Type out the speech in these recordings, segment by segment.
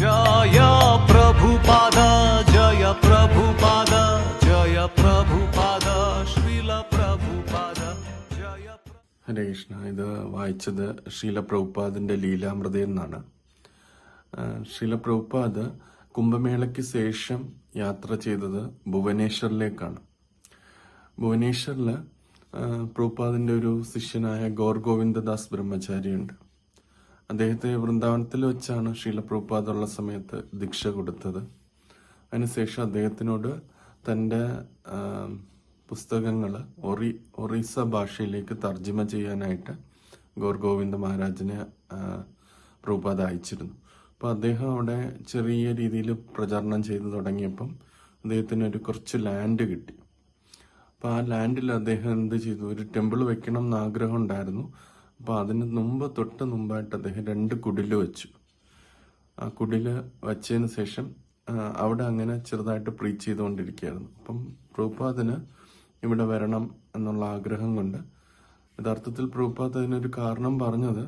ജയ ജയ ജയ ഹരേ കൃഷ്ണ ഇത് വായിച്ചത് ശ്രീല പ്രഭുപാദിന്റെ ലീലാമൃത എന്നാണ്. ശ്രീല പ്രഭുപാദ് കുംഭമേളയ്ക്ക് ശേഷം യാത്ര ചെയ്തത് ഭുവനേശ്വറിലേക്കാണ്. ഭുവനേശ്വറിൽ പ്രഭുപാദിന്റെ ഒരു ശിഷ്യനായ ഗോർ ഗോവിന്ദദാസ് ബ്രഹ്മചാരിയുണ്ട്. അദ്ദേഹത്തെ വൃന്ദാവനത്തിൽ വെച്ചാണ് ശീല പ്രഭുപാദ് സമയത്ത് ദീക്ഷ കൊടുത്തത്. അതിനുശേഷം അദ്ദേഹത്തിനോട് തന്റെ പുസ്തകങ്ങൾ ഒറി ഒറീസ ഭാഷയിലേക്ക് തർജിമ ചെയ്യാനായിട്ട് ഗോർ ഗോവിന്ദ മഹാരാജിനെ പ്രഭുപാദ അയച്ചിരുന്നു. അപ്പോൾ അദ്ദേഹം അവിടെ ചെറിയ രീതിയിൽ പ്രചാരണം ചെയ്തു തുടങ്ങിയപ്പം അദ്ദേഹത്തിന് ഒരു കുറച്ച് ലാൻഡ് കിട്ടി. അപ്പോൾ ആ ലാൻഡിൽ അദ്ദേഹം എന്ത് ചെയ്തു? ഒരു ടെമ്പിൾ വെക്കണം എന്ന് ആഗ്രഹം ഉണ്ടായിരുന്നു. അപ്പോൾ അതിന് മുമ്പ് തൊട്ട് മുമ്പായിട്ട് അദ്ദേഹം രണ്ട് കുടിൽ വെച്ചു. ആ കുടിൽ വച്ചതിന് ശേഷം അവിടെ അങ്ങനെ ചെറുതായിട്ട് പ്രീച്ച് ചെയ്തുകൊണ്ടിരിക്കുകയായിരുന്നു. അപ്പം പ്രൂപാദിന് ഇവിടെ വരണം എന്നുള്ള ആഗ്രഹം കൊണ്ട് യഥാർത്ഥത്തിൽ പ്രഭുപാദ് അതിനൊരു കാരണം പറഞ്ഞത്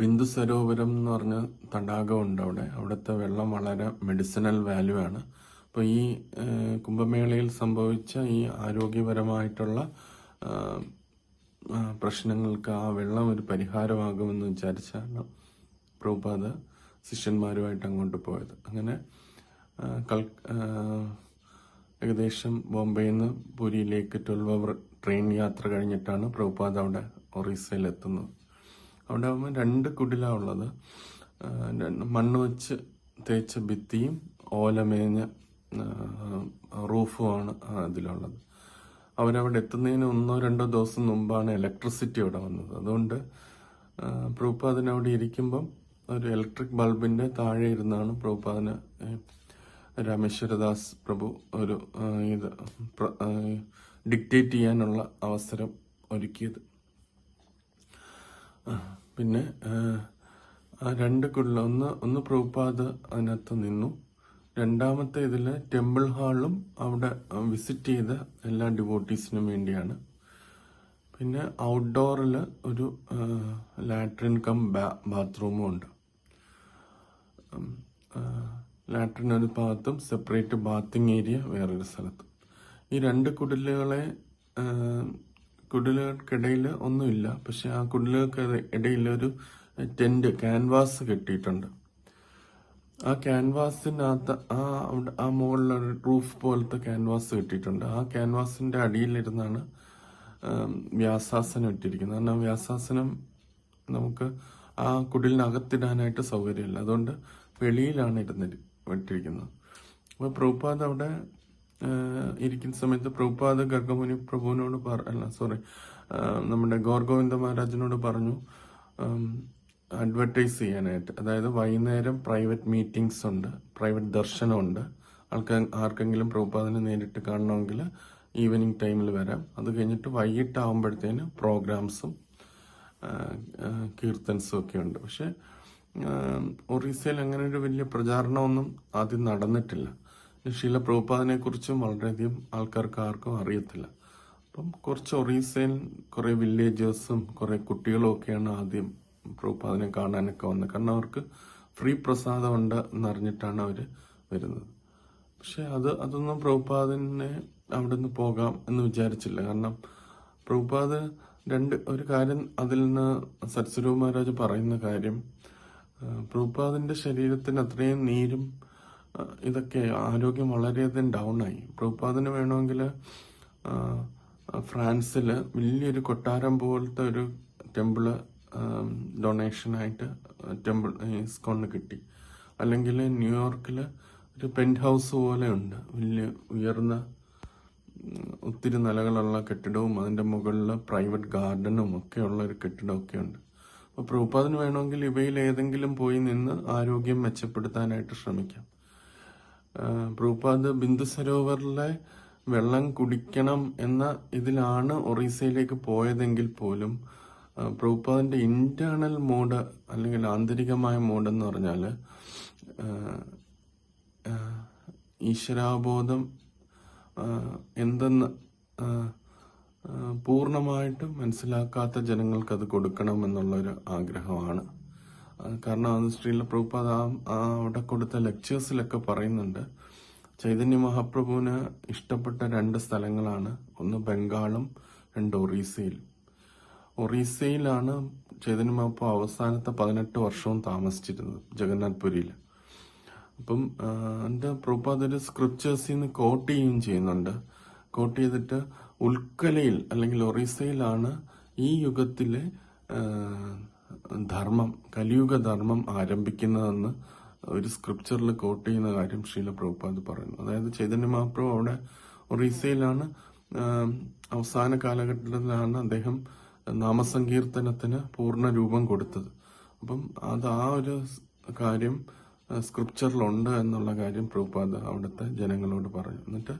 ബിന്ദു സരോവരം എന്ന് പറഞ്ഞ തടാകമുണ്ട് അവിടെ. അവിടുത്തെ വെള്ളം വളരെ മെഡിസിനൽ വാല്യൂ ആണ്. അപ്പോൾ ഈ കുംഭമേളയിൽ സംഭവിച്ച ഈ ആരോഗ്യപരമായിട്ടുള്ള പ്രശ്നങ്ങൾക്ക് ആ വെള്ളം ഒരു പരിഹാരമാകുമെന്ന് വിചാരിച്ചാണ് പ്രഭുപാദ ശിഷ്യന്മാരുമായിട്ട് അങ്ങോട്ട് പോയത്. അങ്ങനെ കൽ ഏകദേശം ബോംബെയിൽ നിന്ന് പുരിയിലേക്ക് ട്വൽവ് അവർ ട്രെയിൻ യാത്ര കഴിഞ്ഞിട്ടാണ് പ്രഭുപാദ അവിടെ ഒറീസയിൽ എത്തുന്നത്. അവിടെ ആകുമ്പോൾ രണ്ട് കുടിലാണ് ഉള്ളത്. മണ്ണ് വെച്ച് തേച്ച ഭിത്തിയും ഓലമേഞ്ഞ റൂഫുമാണ് അതിലുള്ളത്. അവരവിടെ എത്തുന്നതിന് ഒന്നോ രണ്ടോ ദിവസം മുമ്പാണ് ഇലക്ട്രിസിറ്റി അവിടെ വന്നത്. അതുകൊണ്ട് പ്രഭുപാദിന് അവിടെ ഇരിക്കുമ്പം ഒരു ഇലക്ട്രിക് ബൾബിന്റെ താഴെ ഇരുന്നാണ് പ്രഭുപാദിന് രാമേശ്വരദാസ് പ്രഭു ഒരു ഇത് ഡിക്റ്റേറ്റ് ചെയ്യാനുള്ള അവസരം ഒരുക്കിയത്. പിന്നെ രണ്ട് കുള്ള ഒന്ന് ഒന്ന് പ്രഭുപാദ് അതിനകത്ത് നിന്നു. രണ്ടാമത്തെ ഇതിൽ ടെമ്പിൾ ഹാളും അവിടെ വിസിറ്റ് ചെയ്ത എല്ലാ ഡിവോട്ടീസിനും വേണ്ടിയാണ്. പിന്നെ ഔട്ട്ഡോറിൽ ഒരു ലാട്രിൻ കം ബാത്റൂമും ഉണ്ട്. ലാട്രിൻ ഒരു ഭാഗത്തും സെപ്പറേറ്റ് ബാത്തിങ് ഏരിയ വേറൊരു സ്ഥലത്തും. ഈ രണ്ട് കുടിലുകളെ കുടിലുകൾക്കിടയിൽ ഒന്നുമില്ല. പക്ഷെ ആ കുടിലുകൾക്ക് ഇടയിൽ ഒരു ടെന്റ് ക്യാൻവാസ് കെട്ടിയിട്ടുണ്ട്. ആ ക്യാൻവാസിനകത്ത് ആ ആ മുകളിലൊരു റൂഫ് പോലത്തെ ക്യാൻവാസ് കിട്ടിയിട്ടുണ്ട്. ആ ക്യാൻവാസിന്റെ അടിയിലിരുന്നാണ് വ്യാസാസനം ഇട്ടിരിക്കുന്നത്. കാരണം വ്യാസാസനം നമുക്ക് ആ കുടിലിനകത്തിടാനായിട്ട് സൗകര്യമില്ല. അതുകൊണ്ട് വെളിയിലാണ് ഇരുന്ന് ഇട്ടിരിക്കുന്നത് അപ്പോൾ പ്രഭുപാദ് അവിടെ ഇരിക്കുന്ന സമയത്ത് പ്രഭുപാദ് ഗർഗമുനി പ്രഭുവിനോട് പറ സോറി നമ്മുടെ ഗോർഗോവിന്ദ മഹാരാജനോട് പറഞ്ഞു അഡ്വർടൈസ് ചെയ്യാനായിട്ട്. അതായത് വൈകുന്നേരം പ്രൈവറ്റ് മീറ്റിംഗ്സ് ഉണ്ട് പ്രൈവറ്റ് ദർശനമുണ്ട്. ആൾക്കാർ ആർക്കെങ്കിലും പ്രഭുപാദനെ നേരിട്ട് കാണണമെങ്കിൽ ഈവനിങ് ടൈമിൽ വരാം. അത് കഴിഞ്ഞിട്ട് വൈകിട്ടാവുമ്പോഴത്തേന് പ്രോഗ്രാംസും കീർത്തൻസും ഒക്കെ ഉണ്ട്. പക്ഷെ ഒറീസയിൽ അങ്ങനെ ഒരു വലിയ പ്രചാരണമൊന്നും ആദ്യം നടന്നിട്ടില്ല. ശീല പ്രഭുപാദിനെ കുറിച്ചും വളരെയധികം ആൾക്കാർക്ക് ആർക്കും അറിയത്തില്ല. അപ്പം കുറച്ച് ഒറീസയിൽ കുറേ വില്ലേജേഴ്സും കുറേ കുട്ടികളും ഒക്കെയാണ് ആദ്യം പ്രഭുപാദിനെ കാണാനൊക്കെ വന്നത് കാരണം അവർക്ക് ഫ്രീ പ്രസാദം ഉണ്ട് എന്നറിഞ്ഞിട്ടാണ് അവർ വരുന്നത്. പക്ഷെ അത് അതൊന്നും പ്രഭുപാദിനെ അവിടെ നിന്ന് പോകാം എന്ന് വിചാരിച്ചില്ല. കാരണം പ്രഭുപാദ് രണ്ട് ഒരു കാര്യം അതിൽ നിന്ന് സരസ്വരൂപ മഹാരാജ് പറയുന്ന കാര്യം പ്രഭുപാദിന്റെ ശരീരത്തിന് അത്രയും നീരും ഇതൊക്കെ ആരോഗ്യം വളരെയധികം ഡൗൺ ആയി പ്രഭുപാദിന് വേണമെങ്കിൽ ഫ്രാൻസിൽ വലിയൊരു കൊട്ടാരം പോലത്തെ ഒരു ടെമ്പിൾ ഡൊണേഷനായിട്ട് ടെമ്പിൾ ഇസ്കോണിന് കിട്ടി. അല്ലെങ്കിൽ ന്യൂയോർക്കിൽ ഒരു പെന്റ് ഹൗസ് പോലെ ഉണ്ട് വലിയ ഉയർന്ന ഒത്തിരി നിലകളുള്ള കെട്ടിടവും അതിന്റെ മുകളിൽ പ്രൈവറ്റ് ഗാർഡനും ഒക്കെ ഉള്ള ഒരു കെട്ടിടമൊക്കെ ഉണ്ട്. അപ്പോൾ പ്രൂപ്പാദിന് വേണമെങ്കിൽ ഇവയിൽ ഏതെങ്കിലും പോയി നിന്ന് ആരോഗ്യം മെച്ചപ്പെടുത്താനായിട്ട് ശ്രമിക്കാം. പ്രൂപ്പാദ് ബിന്ദു സരോവറിലെ വെള്ളം കുടിക്കണം എന്ന ഇതിലാണ് ഒറീസയിലേക്ക് പോയതെങ്കിൽ പോലും ഇന്റേണൽ ഇന്റേണൽ മൂഡ് അല്ലെങ്കിൽ ആന്തരികമായ മോഡ് എന്ന് പറഞ്ഞാൽ ഈശ്വരാബോധം എന്തെന്ന് പൂർണമായിട്ടും മനസ്സിലാക്കാത്ത ജനങ്ങൾക്ക് അത് കൊടുക്കണം എന്നുള്ളൊരു ആഗ്രഹമാണ്. കാരണം അത് ശ്രീല പ്രഭുപാദ് ആ അവിടെ കൊടുത്ത ലെക്ചേഴ്സിലൊക്കെ പറയുന്നുണ്ട്. ചൈതന്യ മഹാപ്രഭുവിന് ഇഷ്ടപ്പെട്ട രണ്ട് സ്ഥലങ്ങളാണ്. ഒന്ന് ബംഗാളും രണ്ട് ഒറീസയിലും ഒറീസയിലാണ് ചൈതന്യ മാപ്പ അവസാനത്തെ പതിനെട്ട് വർഷവും താമസിച്ചിരുന്നത് ജഗന്നാഥ് പുരിയിൽ അപ്പം എന്റെ പ്രഭുപാദ് സ്ക്രിപ്റ്റേഴ്സിൽ നിന്ന് കോട്ട് ചെയ്യുകയും ചെയ്യുന്നുണ്ട്. കോട്ട് ചെയ്തിട്ട് ഉൽക്കലയിൽ അല്ലെങ്കിൽ ഒറീസയിലാണ് ഈ യുഗത്തിലെ ധർമ്മം കലിയുഗ ധർമ്മം ആരംഭിക്കുന്നതെന്ന് ഒരു സ്ക്രിപ്ചറിൽ കോട്ട് ചെയ്യുന്ന കാര്യം ശ്രീല പ്രഭുപാദ് പറയുന്നു. അതായത് ചൈതന്യ മഹാപ്രഭു അവിടെ ഒറീസയിലാണ് അവസാന കാലഘട്ടത്തിലാണ് അദ്ദേഹം നാമസങ്കീർത്തനത്തിന് പൂർണ രൂപം കൊടുത്തത്. അപ്പം അത് ആ ഒരു കാര്യം സ്ക്രിപ്ചറിലുണ്ട് എന്നുള്ള കാര്യം പ്രൂപാദ് അവിടുത്തെ ജനങ്ങളോട് പറഞ്ഞു. എന്നിട്ട്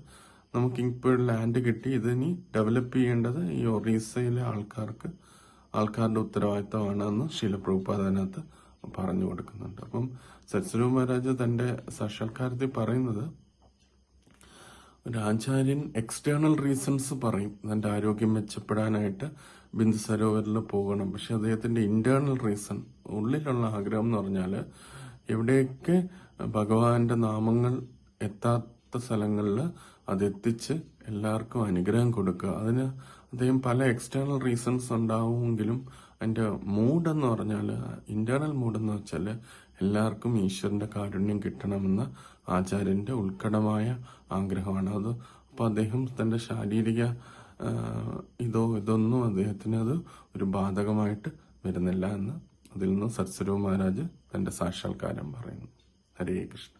നമുക്ക് ഇപ്പോൾ ലാൻഡ് കിട്ടി. ഇതിനി ഡെവലപ്പ് ചെയ്യേണ്ടത് ഈ ഒറീസയിലെ ആൾക്കാർക്ക് ആൾക്കാരുടെ ഉത്തരവാദിത്തമാണ് എന്ന് ശീല പ്രഭുപാദ് അതിനകത്ത് പറഞ്ഞു കൊടുക്കുന്നുണ്ട്. അപ്പം സത്സരൂ മഹാരാജ് തന്റെ സാക്ഷാത്കാരത്തിൽ പറയുന്നത് ഒരു ആചാര്യൻ എക്സ്റ്റേണൽ റീസൺസ് പറയും. തന്റെ ആരോഗ്യം മെച്ചപ്പെടാനായിട്ട് ബിന്ദു സരോവറിൽ പോകണം. പക്ഷെ അദ്ദേഹത്തിന്റെ ഇന്റേണൽ റീസൺ ഉള്ളിലുള്ള ആഗ്രഹം എന്ന് പറഞ്ഞാൽ എവിടെയൊക്കെ ഭഗവാന്റെ നാമങ്ങൾ എത്താത്ത സ്ഥലങ്ങളിൽ അതെത്തിച്ച് എല്ലാവർക്കും അനുഗ്രഹം കൊടുക്കുക. അതിന് അദ്ദേഹം പല എക്സ്റ്റേണൽ റീസൺസ് ഉണ്ടാവുമെങ്കിലും അതിന്റെ മൂഡ് എന്ന് പറഞ്ഞാൽ ഇന്റേണൽ മൂഡ് എന്ന് വെച്ചാൽ എല്ലാവർക്കും ഈശ്വരന്റെ കാരുണ്യം കിട്ടണമെന്ന ആചാര്യന്റെ ഉത്കടമായ ആഗ്രഹമാണ്. അത് അപ്പോൾ അദ്ദേഹം തന്റെ ശാരീരിക ഇതോ ഇതൊന്നും അദ്ദേഹത്തിന് അത് ഒരു ബാധകമായിട്ട് വരുന്നില്ല എന്ന് അതിൽ നിന്ന് സത്സരവ് മഹാരാജ് തന്റെ സാക്ഷാത്കാരം പറയുന്നു. ഹരേ കൃഷ്ണ.